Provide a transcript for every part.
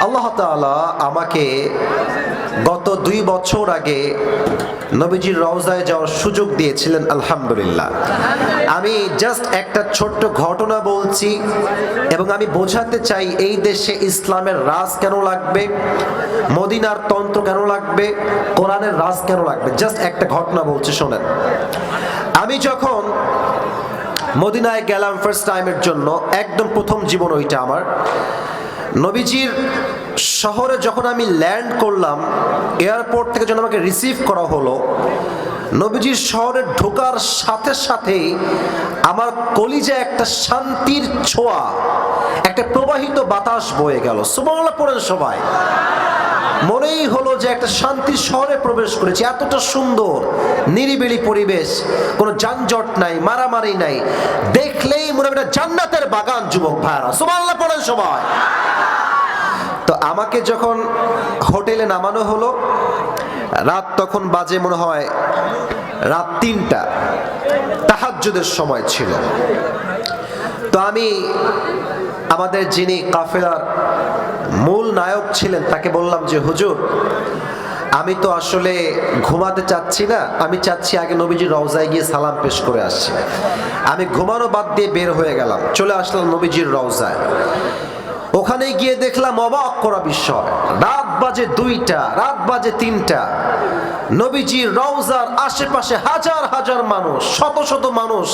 আল্লাহ তাআলা আমাকে গত দুই বছর আগে নবীজির রওজায় যাওয়ার সুযোগ দিয়েছিলেন, আলহামদুলিল্লাহ। আমি জাস্ট একটা ছোট্ট ঘটনা বলছি এবং আমি বোঝাতে চাই এই দেশে ইসলামের রাজ কেন লাগবে, মদিনার তন্ত্র কেন লাগবে, কোরআনের রাজ কেন লাগবে? জাস্ট একটা ঘটনা বলছি, শোনেন। আমি যখন মদিনায় গেলাম ফার্স্ট টাইমের জন্য, একদম প্রথম জীবন ওইটা আমার। নবীজির শহরে যখন আমি ল্যান্ড করলাম এয়ারপোর্ট থেকে যখন আমাকে রিসিভ করা হলো নবীজির শহরে ঢোকার সাথে সাথেই আমার কলিজে একটা শান্তির ছোঁয়া, একটা প্রবাহিত বাতাস বয়ে গেল। সুবহানাল্লাহ পড়েন সবাই। মনেই হলো যে একটা শান্তির শহরে প্রবেশ করেছি। এতটা সুন্দর, নিরিবিলি পরিবেশ, কোনো যানজট নাই, মারামারি নাই। দেখলেই মনে হয় জান্নাতের বাগান, যুবক ভাইরা সুবহানাল্লাহ পড়েন সবাই। তো আমাকে যখন হোটেলে নামানো হলো রাত তখন বাজে মনে হয় রাত তিনটা। তাহাজ্জুদের সময় ছিল। তো আমি আমাদের যিনি কাফেলার মূল নায়ক ছিলেন, তাকে বললাম যে, হুজুর, আমি তো আসলে ঘুমাতে চাচ্ছি না, আমি চাচ্ছি আগে নবীজির রওজায় গিয়ে সালাম পেশ করে আসছি। আমি ঘুমানো বাদ দিয়ে বের হয়ে গেলাম, চলে আসলাম নবীজির রওজায়। ওখানে গিয়ে দেখলাম অবাক করা বিষয় রাত বাজে দুইটা, রাত বাজে তিনটা। নবীজির রওজার আশেপাশে হাজার হাজার মানুষ, শত শত মানুষ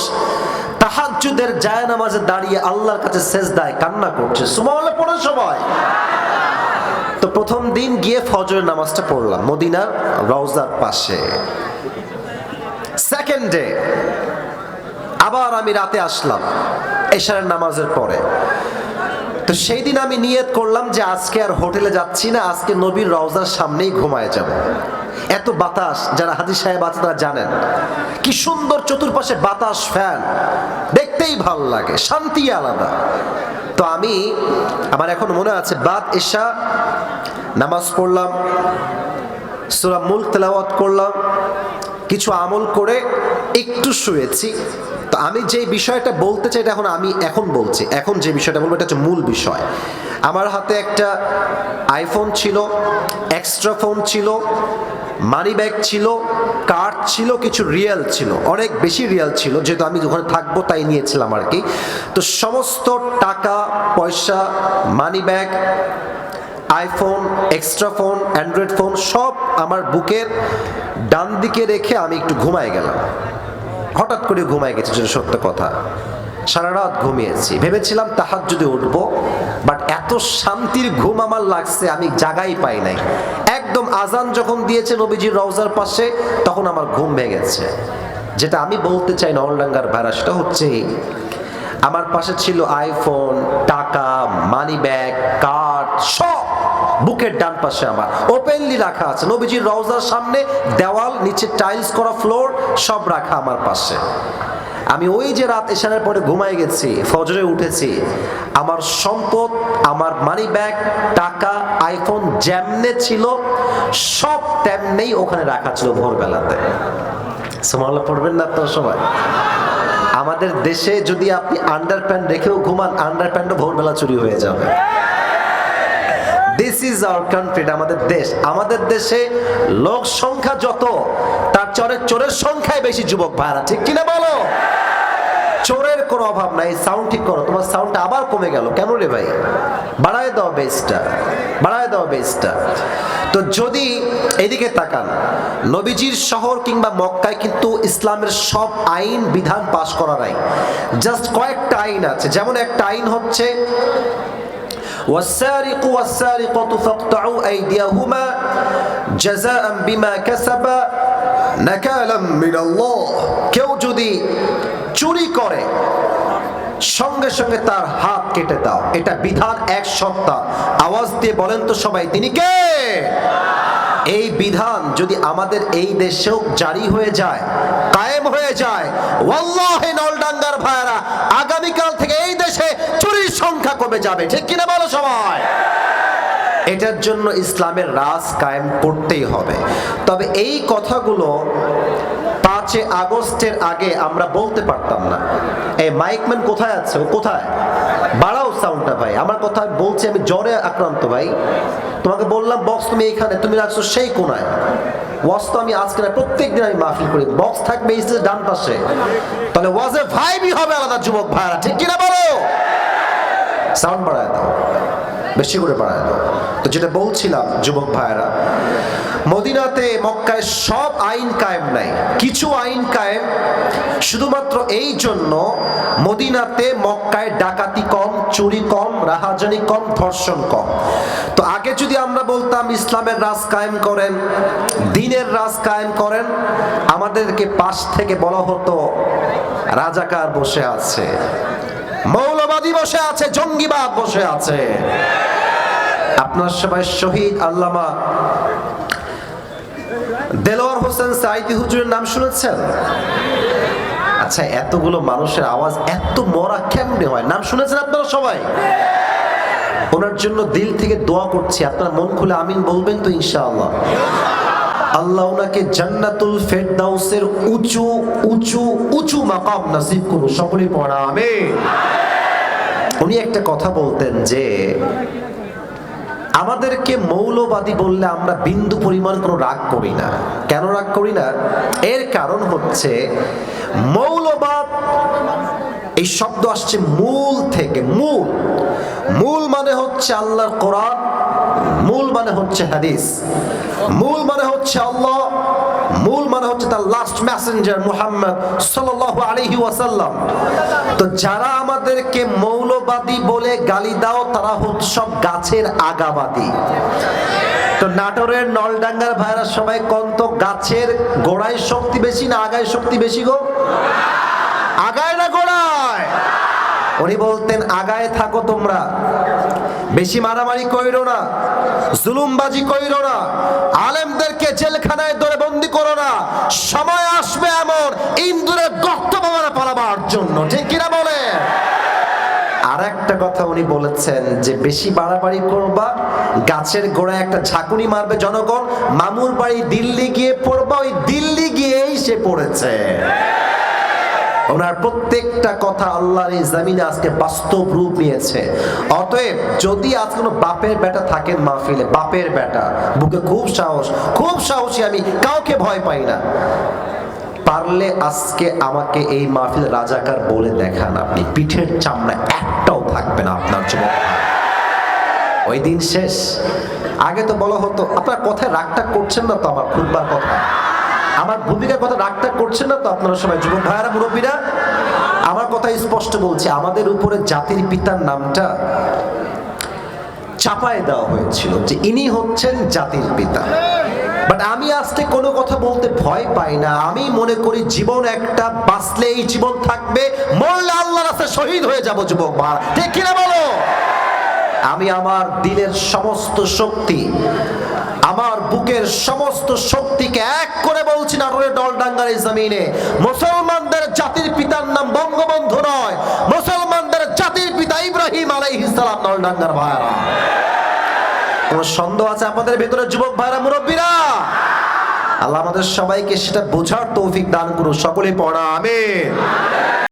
তাহাজ্জুদের জায় নামাজে দাঁড়িয়ে আল্লাহর কাছে সেজদায় কান্না করছে। সুবহানাল্লাহ পড়ে সবাই। তো প্রথম দিন গিয়ে ফজরের নামাজটা পড়লাম মদিনার রওজার পাশে। সেকেন্ড ডে আবার আমি রাতে আসলাম এশারের নামাজের পরে। তো সেই দিন আমি নিয়ত করলাম যে আজকে আর হোটেলে যাচ্ছি না, আজকে নবীর রওজার সামনেই ঘুমায় যাব। এত বাতাস, যারা হাজির সাহেব আছে তারা জানেন। কি সুন্দর চতুর্পাশে বাতাস, ফ্যান। দেখতেই ভালো লাগে, শান্তি আলাদা। তো আমি, আমার এখন মনে আছে, বাদ এশা নামাজ পড়লাম, সুরা মুল তেলাওয়াত করলাম, কিছু আমল করে একটু শুয়েছি। তো আমি যে বিষয়টা বলতে চাই এটা এখন আমি এখন বলছি। এখন যে বিষয়টা বলব এটা হচ্ছে মূল বিষয়। আমার হাতে একটা আইফোন ছিল এক্সট্রা ফোন ছিল মানি ব্যাগ ছিল কার্ড ছিল, কিছু রিয়েল ছিল। অনেক বেশি রিয়েল ছিল, যেহেতু আমি ওখানে থাকব তাই নিয়েছিলাম আর কি। তো সমস্ত টাকা, পয়সা money bag iPhone extra phone android phone সব আমার বুকের ডান দিকে রেখে আমি একটু ঘুমায় গেলাম। হঠাৎ করে ঘুমায় গেছি যেটা সত্য কথা। সারা রাত ঘুমিয়েছি। ভেবেছিলাম তাহার যদি উঠবো বাট এত শান্তির ঘুম আমার লাগছে, আমি জাগাই পাই নাই। একদম আজান যখন দিয়েছে নবীজির রওজার পাশে, তখন আমার ঘুম ভেঙেছে। যেটা আমি বলতে চাই নলডাঙ্গার ভাড়া, সেটা হচ্ছে আমার পাশে ছিল আইফোন টাকা মানি ব্যাগ সব বুকের ডান পাশে আমার। ওপেনলি রাখা আছে। নবীজির রওজার সামনে দেওয়াল, নিচে টাইলস করা ফ্লোর সব রাখা আমার পাশে। আমি ওই যে রাত এশারের পরে ঘুমাই গেছি, ফজরে উঠেছি, আমার সম্পদ, আমার মানি ব্যাগ টাকা আইফোন যেমনে ছিল, সব তেমনেই ওখানে রাখা ছিল ভোরবেলাতে। সোমাল্লা পড়বেন না আপনার সবাই? আমাদের দেশে যদি আপনি আন্ডার প্যান্ট রেখেও ঘুমান আন্ডার প্যান্টও ভোরবেলা চুরি হয়ে যাবে। দিস ইজ আওয়ার কান্ট্রি আমাদের দেশ। আমাদের দেশে লোক সংখ্যা যত, তার চরের চোরের সংখ্যাই বেশি যুবক ভাড়া ঠিক কিনা বলো? চোরের কোনো অভাব নাই সাউন্ড ঠিক করো। তোমার সাউন্ডটা আবার কমে গেল। কেন রে ভাই? বাড়ায় দাও বেসটা বাড়ায় দাও বেসটা তো যদি এদিকে তাকান, নবীজির শহর কিংবা মক্কায় কিন্তু ইসলামের সব আইন, বিধান পাশ করা নাই। জাস্ট কয়েকটা আইন আছে। যেমন একটা আইন হচ্ছে والسارق والسارقة فاقطعوا أيديهما جزاء بما كسبا نكالا من الله কেউ যদি চুরি করে সঙ্গে সঙ্গে তার হাত কেটে দাও এটা বিধান এক সপ্তাহ আওয়াজ দিয়ে বলেন তো সবাই তিনি কে এই বিধান যদি আমাদের এই দেশেও জারি হয়ে যায় কায়েম হয়ে যায় ওয়াল্লাহি যাবে। ঠিক কিনা বলো সবাই? এটার জন্য ইসলামের রাজ কায়েম করতেই হবে। তবে এই কথাগুলো পাঁচে আগস্টের আগে আমরা বলতে পারতাম না। এই মাইকম্যান কোথায় আছে? ও কোথায়? বাড়াও সাউন্ডটা ভাই। আমার কথা বলছি আমি জ্বরে আক্রান্ত ভাই। তোমাকে বললাম, বক্স তুমি এইখানে তুমি রাখছো সেই কোনায়। ওয়াজ তো আমি আজকে না প্রত্যেক দিন আমি মাহফিল করি। বক্স থাকবে এই ডান পাশে। তাহলে ওয়াজে ভাইবই হবে আলাদা, যুবক ভাইরা ঠিক কিনা বলো? সাউন্ড বাড়ায় দাও। বেশি করে বাড়ায় দাও। তো যেটা বলছিলাম, যুবক ভাইরা মদিনাতে, মক্কায় সব আইন কায়েম নাই। কিছু আইন কায়েম, শুধুমাত্র এই জন্য মদিনাতে, মক্কায় ডাকাতি কম, চুরি কম, রাহাজানি কম, ধর্ষণ কম। তো আগে যদি আমরা বলতাম, ইসলামের রাজ কায়েম করেন, দিনের রাজ কায়েম করেন, আমাদেরকে পাশ থেকে বলা হতো, রাজাকার বসে আছে। মৌলবাদী বসে আছে, জঙ্গিবাদ বসে আছে। আপনার সবাই শহীদ আল্লামা দেলোয়ার হোসেন সাইদি হুজুরের নাম শুনেছেন? আচ্ছা এতগুলো মানুষের আওয়াজ এত মরা কেমনে হয়? নাম শুনেছেন আপনারা সবাই? ওনার জন্য দিল থেকে দোয়া করছি, আপনারা মন খুলে আমিন বলবেন তো ইনশাআল্লাহ। আল্লাহ ওনাকে জান্নাতুল ফেরদাউসের উঁচু উঁচু উঁচু মাকাম নসিব করুন, সকলেই পড়া, আমিন। উনি একটা কথা বলতেন যে, আমাদেরকে মৌলবাদী বললে আমরা বিন্দু পরিমাণ কোনো রাগ করি না। কেন রাগ করি না? এর কারণ হচ্ছে, মৌলবাদ, এই শব্দ আসছে মূল থেকে, মূল। মূল মানে হচ্ছে আল্লাহর কোরআন, মূল মানে হচ্ছে হাদিস, মূল মানে হচ্ছে আল্লাহ। মূল মানে হচ্ছে তার লাস্ট মেসেঞ্জার মুহাম্মদ সাল্লাল্লাহু আলাইহি ওয়াসাল্লাম। তো যারা আমাদেরকে মৌলবাদী বলে গালি দাও, তারা হচ্ছে সব গাছের আগাবাদী। তো নাটোরের নলডাঙ্গার ভাইরা সবাই কন্ত গাছের গোড়ায় শক্তি বেশি না আগায় শক্তি বেশি গো? আগায় না গোড়ায়? উনি বলতেন, আগায় থাকো তোমরা। বেশি মারামারি কইরো না, জুলুমবাজি কইরো না। আলেমদেরকে জেলখানায় জন্য, ঠিক কিনা বলে? আর একটা কথা উনি বলেছেন যে বেশি বাড়াবাড়ি করবা, গাছের গোড়ায় একটা ঝাঁকুনি মারবে জনগণ, মামুর বাড়ি দিল্লি গিয়ে পড়বা, ওই দিল্লি গিয়েই সে পড়েছে। ওনার প্রত্যেকটা কথা আল্লাহর এই জমিনে আজকে বাস্তব রূপ নিয়েছে। অতএব যদি আজ কোনো বাপের বেটা থাকেন মাহফিলে, বাপের বেটা, বুকে খুব সাহস, খুব সাহসী আমি, কাউকে ভয় পাই না। পারলে আজকে আমাকে এই মাহফিল রাজাকার বলে দেখান আপনি। পিঠের চামড়া একটাও থাকবে না আপনার ভাই। ওই দিন শেষ। আগে তো বলা হতো, আপনার কথায় রাগটা করছেন না তো আমার খুববার কথা। আমার ভূমিকার কথা রাগটা করছেন না তো আপনারা সবাই যুবক ভাইয়ারা, মুরব্বীরা? আমার কথা স্পষ্ট বলছি, আমাদের উপরে জাতির পিতার নামটা চাপায় দেওয়া হয়েছিল যে ইনি হচ্ছেন জাতির পিতা। বাট আমি আজকে কোনো কথা বলতে ভয় পাই না। আমি মনে করি জীবন একটা বাঁচলে এই জীবন থাকবে, মরলে আল্লাহ রাস্তায় শহীদ হয়ে যাব যুবক ভাই। ঠিক কিনা বলো? আমি আমার দিলের সমস্ত শক্তি, আমার বুকের সমস্ত শক্তিকে এক করে বলছি না রয়ে ডলডাঙ্গার জমিনে। মুসলমানদের জাতির পিতার নাম বঙ্গবন্ধু নয়। মুসলমানদের জাতির পিতা ইব্রাহিম আলাইহিস সালাম ডলডাঙ্গার ভাইরা কোন সন্দেহ আছে আপনাদের ভেতরে? যুবক ভাইরা, মুরব্বীরা? আল্লাহ আমাদের সবাইকে সেটা বোঝার তৌফিক দান করুন। সকলে পড়া, আমিন।